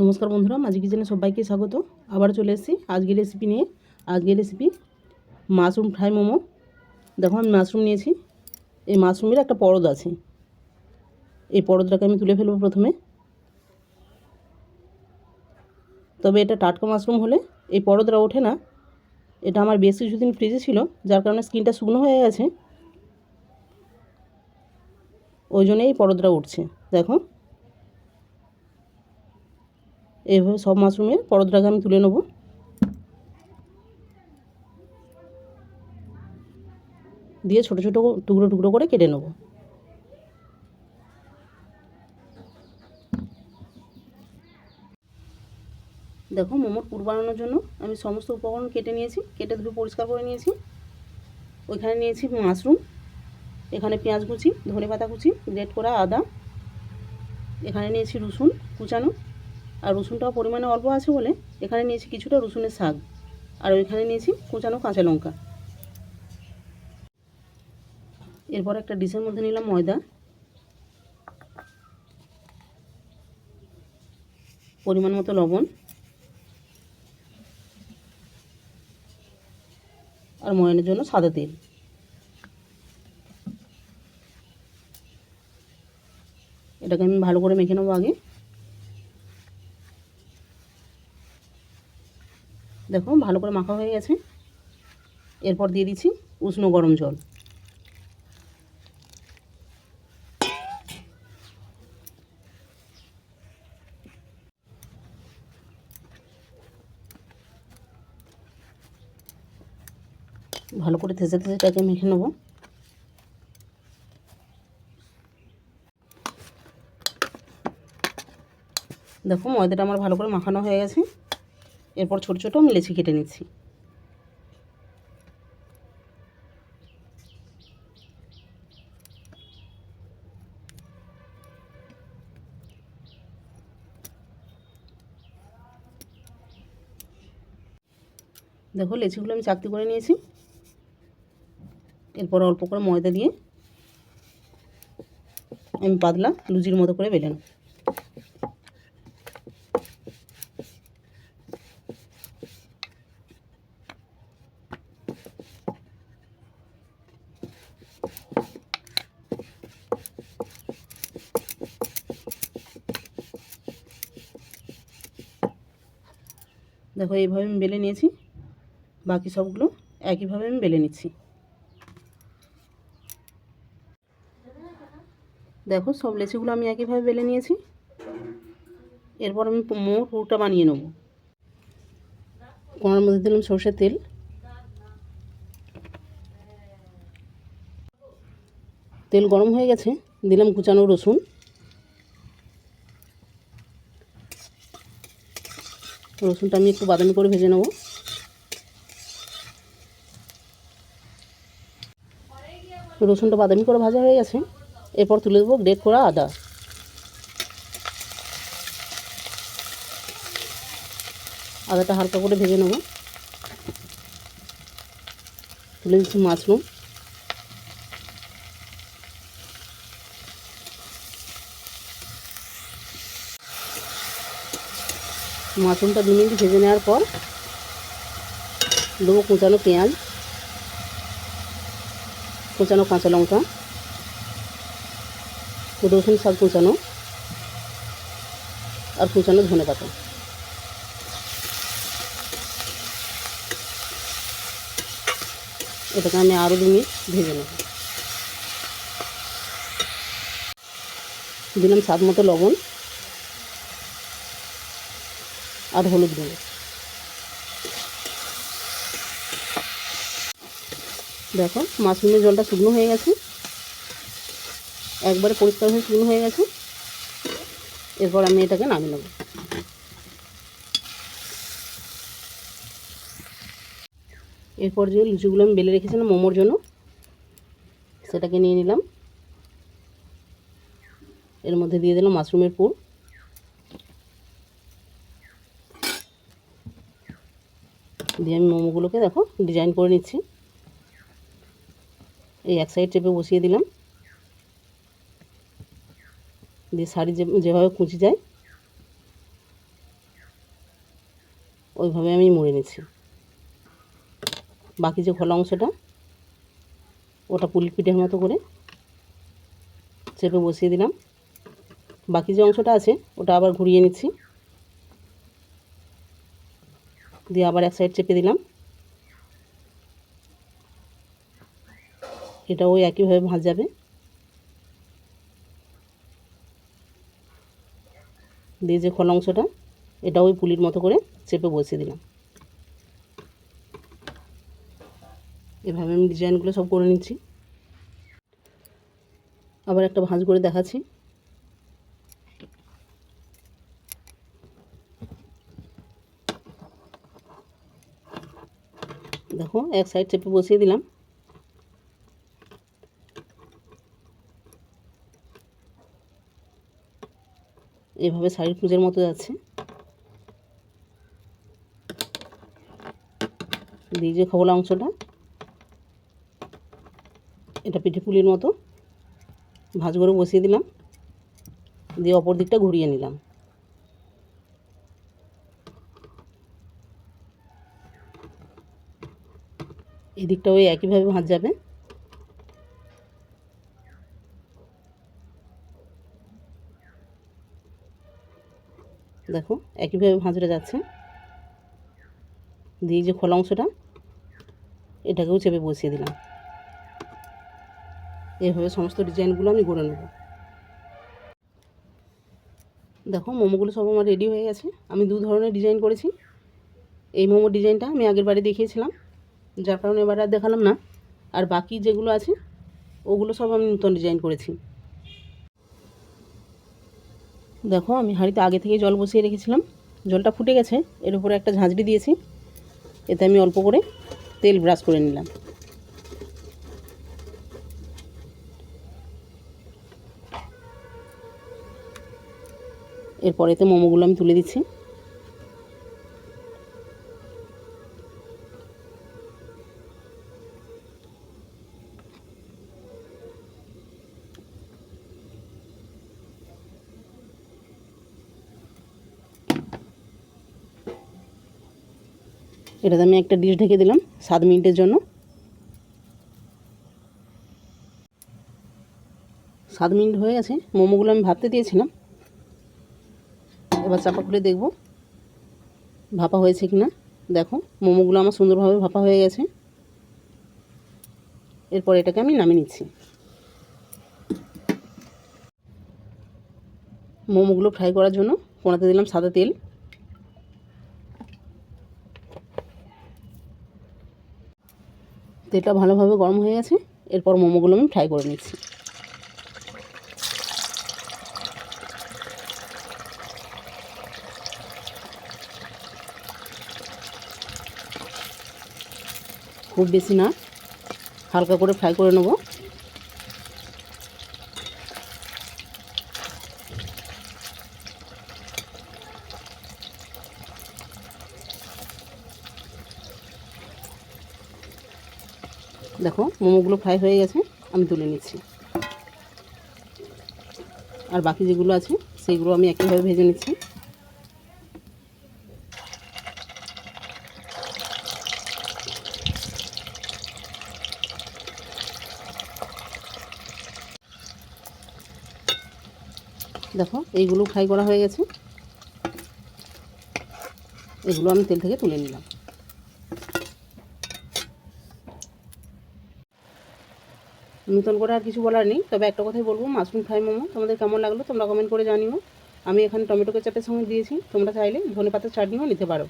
নমস্কার বন্ধুরা, মাঝি কিচেনে সবাইকে স্বাগত। আবার চলে এসেছি আজকের রেসিপি নিয়ে। আজকের রেসিপি মাশরুম ফ্রাই মোমো। দেখো, আমি মাশরুম নিয়েছি। এই মাশরুমের একটা পরদ আছে। এই পরদটাকে আমি তুলে ফেলব প্রথমে। তবে এটা টাটকা মাশরুম হলে এই পরদটা ওঠে না। এটা আমার বেশ কিছুদিন ফ্রিজে ছিল, যার কারণে স্কিনটা শুকনো হয়ে গেছে। ওই জন্যই এই পরদটা উঠছে। দেখো এইভাবে সব মাশরুমের পরদটাকে আমি তুলে নেব। দিয়ে ছোটো ছোটো টুকরো টুকরো করে কেটে নেব। দেখো মোমোর পুর বানানোর জন্য আমি সমস্ত উপকরণ কেটে নিয়েছি, কেটে ধুয়ে পরিষ্কার করে নিয়েছি। ওইখানে নিয়েছি মাশরুম, এখানে পেঁয়াজ কুচি ধনে পাতা কুচি, গ্রেট করা আদা, এখানে নিয়েছি রসুন কুচানো। আর রসুনটাও পরিমাণে অল্প আছে বলে এখানে নিয়েছি কিছুটা রসুনের শাক। আর ওইখানে নিয়েছি কুচানো কাঁচা লঙ্কা। এরপর একটা ডিশের মধ্যে নিলাম ময়দা। পরিমাণ মতো লবণ। আর ময়নের জন্য সাদা তেল। এটাকে আমি ভালো করে মেখে নেব আগে। দেখো ভালো করে মাখা হয়ে গেছে। এরপর দিয়ে দিচ্ছি উষ্ণ গরম জল। ভালো করে থেসে থেসে এটাকে মেখে নেব। দেখো ময়দাটা আমার ভালো করে মাখানো হয়ে গেছে। এরপর ছোটো ছোটো আমি লেচি কেটে নিচ্ছি। দেখো লেচিগুলো আমি চাকতি করে নিয়েছি। এরপর অল্প করে ময়দা দিয়ে আমি পাতলা লুচির মতো করে বেলে নেব। দেখো, এইভাবে আমি বেলে নিয়েছি। বাকি সবগুলো একইভাবে আমি বেলে নিচ্ছি। দেখো, সব লেচিগুলো আমি একইভাবে বেলে নিয়েছি। এরপর আমি মোর পুরটা বানিয়ে নেব। কড়ার মধ্যে দিলাম সর্ষের তেল। তেল গরম হয়ে গেছে, দিলাম কুচানো রসুন। রসুনটা আমি একটু বাদামি করে ভেজে নেব। রসুনটা বাদামি করে ভাজা হয়ে গেছে। এরপর তুলে দেবো গ্রেট করা আদা। আদাটা হালকা করে ভেজে নেব। তুলে দিচ্ছি মাশরুম। মাশরুমটা দু মিনিট ভেজে নেওয়ার পর দেবো কুচানো পেঁয়াজ, কুচানো কাঁচা লঙ্কা, রসুন শাক কুচানো, আর কুচানো ধনে পাতা। এটাকে আমি আরও দু মিনিট ভেজে নেব। দিলাম স্বাদ মতো লবণ। আর হলুদ গুঁড়ো। দেখো, মাশরুমের জলটা শুকনো হয়ে গেছে। একবারে পরিষ্কার হয়ে শুকনো হয়ে গেছে। এরপর আমি এটাকে নামিয়ে নেব। এরপর যে লুচিগুলো আমি বেলে রেখেছিলাম মোমোর জন্য, সেটাকে নিয়ে নিলাম। এর মধ্যে দিয়ে দিলাম মাশরুমের পুর। দিয়ে আমি মোমোগুলোকে দেখো ডিজাইন করে নিচ্ছি। এই এক সাইড চেপে বসিয়ে দিলাম। দিয়ে শাড়ি যেভাবে কুচি যায়, ওইভাবে আমি মুড়ে নিচ্ছি। বাকি যে খোলা অংশটা, ওটা পুলি পিঠের মতো করে চেপে বসিয়ে দিলাম। বাকি যে অংশটা আছে, ওটা আবার ঘুরিয়ে নিচ্ছি। দিয়ে আবার এক সাইড চেপে দিলাম। এটা ওই একইভাবে ভাজ যাবে দিয়ে যে খোলা অংশটা এটা ওই পুলির মতো করে চেপে বসিয়ে দিলাম। এভাবে আমি ডিজাইনগুলো সব করে নিচ্ছি। আবার একটা ভাঁজ করে দেখাচ্ছি। দেখো, এক সাইড চেপে বসিয়ে দিলাম। এভাবে সাইড কুঁজের মতো যাচ্ছে। দিয়ে যে খবলা অংশটা, এটা পিঠে পুলির মতো ভাজ করে বসিয়ে দিলাম। দিয়ে অপর দিকটা ঘুরিয়ে নিলাম। এই দিকটা ওই একইভাবে ভাজ যাবে। দেখো, একইভাবে ভাঁজটা যাচ্ছে। দিয়ে যে খোলা অংশটা, এটাকেও চেপে বসিয়ে দিলাম। এভাবে সমস্ত ডিজাইনগুলো আমি গড়ে নেব। দেখো, মোমোগুলো সব আমার রেডি হয়ে গেছে। আমি দু ধরনের ডিজাইন করেছি। এই মোমোর ডিজাইনটা আমি আগের বারে দেখিয়েছিলাম। যার কারণে এবার আর দেখালাম না। আর বাকি যেগুলো আছে, ওগুলো সব আমি নতুন ডিজাইন করেছি। দেখো, আমি হাঁড়িতে আগে থেকে জল বসিয়ে রেখেছিলাম। জলটা ফুটে গেছে, এর উপরে একটা ঝাঁঝরি দিয়েছি। এতে আমি অল্প করে তেল ব্রাশ করে নিলাম। এরপর এতে মোমোগুলো আমি তুলে দিচ্ছি। এটাতে আমি একটা ডিশ ঢেকে দিলাম, সাত মিনিটের জন্য। সাত মিনিট হয়ে গেছে, মোমোগুলো আমি ভাবতে দিয়েছিলাম। এবার চাপা খুলে দেখব ভাপা হয়েছে কি না দেখো, মোমোগুলো আমার সুন্দরভাবে ভাপা হয়ে গেছে। এরপর এটাকে আমি নামিয়ে নিচ্ছি। মোমোগুলো ফ্রাই করার জন্য কোনাতে দিলাম সাদা তেল। তেলটা ভালোভাবে গরম হয়ে গেছে। এরপর মোমোগুলো আমি ফ্রাই করে নিচ্ছি। খুব বেশি না, হালকা করে ফ্রাই করে নেব। দেখো, মোমোগুলো ফ্রাই হয়ে গেছে, আমি তুলে নিচ্ছি। আর বাকি যেগুলো আছে সেইগুলো আমি একইভাবে ভেজে নিচ্ছি। দেখো, এইগুলো ফ্রাই করা হয়ে গেছে। এগুলো আমি তেল থেকে তুলে নিলাম। নতুন করে আর কিছু বলার নেই। তবে একটা কথাই বলব, মাশরুম ফ্রাই মোমো। তোমাদের কেমন লাগল তোমরা কমেন্ট করে জানিও। আমি এখানে টমেটো কেচাপের সঙ্গে দিয়েছি। তোমরা চাইলে ধনে পাতার চাটনিও নিতে পারো।